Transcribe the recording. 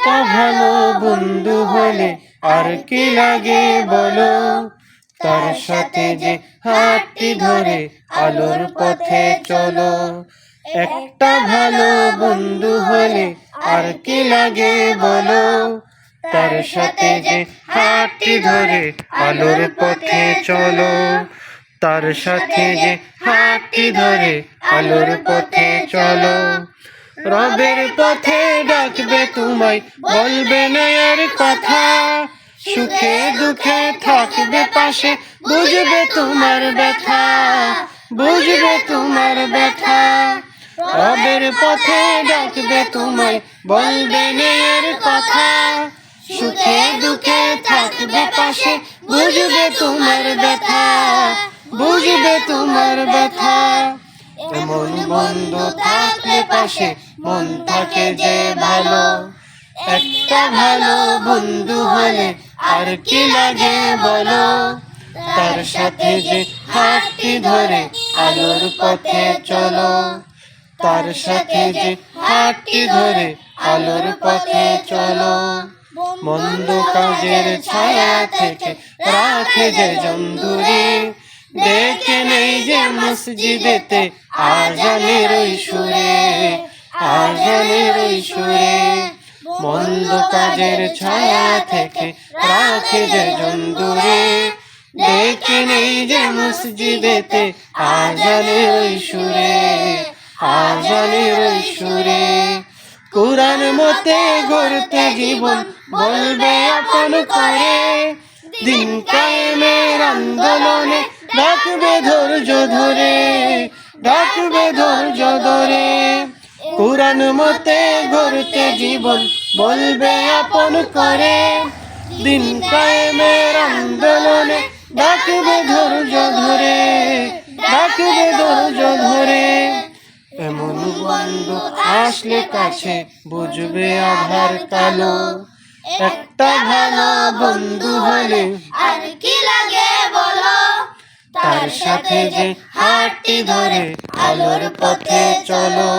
একটা ভালো বন্ধু হলে আর কি লাগে বলো? তার সাথে যে হাতটি ধরে আলোর পথে চলো। একটা ভালো বন্ধু হলে আর কি লাগে বলো? তার সাথে যে হাতটি ধরে আলোর পথে চলো। তার সাথে যে হাতটি ধরে আলোর পথে চলো। রবের পথে ডাকবে তোমায়, বলবে না আর কথা। সুখে দুঃখে থাকবে পাশে, বুঝবে তোমার ব্যথা, বুঝবে তোমার ব্যথা। রবের পথে ডাকবে তোমায়, বলবে না আর কথা। সুখে দুঃখে থাকবে পাশে, বুঝবে তোমার ব্যথা, বুঝবে তোমার ব্যথা। এমন বন্ধু থাকলে পাশে মন থাকে যে ভালো। একটা ভালো বন্ধু হলে আর কি লাগে বলো? তার সাথে যে হাতটি ধরে আলোর পথে চলো। তার সাথে যে হাতটি ধরে আলোর পথে চলো। মন্দ কাজের ছায়া থেকে রাখে যে জন্দুরে দেখে নেই যে মসজিদেতে আজানের ওই সুরে, আজানের মন্দ কাজের ছায়া থেকে রাখে যে জন্দুরে দেখে নেই যে মসজিদেতে আজানের ওই সুরে, আজানের ওই কোরআন মতে গড়তে জীবন বলবে আপন করে। দিন কায়েমের আন্দোলনে ডাকবে ধৈর্য ধরে, ডাকবে ধৈর্য ধরে। কোরআন মতে গড়তে জীবন বলবে আপন করে। দিন কায়েমের আন্দোলনে ডাকবে ধৈর্য ধরে, ডাকবে ধৈর্য ধরে। এমন বন্ধু আসলে কাছে বুঝবে আধার কালো। একটা ভালো বন্ধু হলে আর কি লাগে? তার সাথে যে হাতটি ধরে আলোর পথে চলো।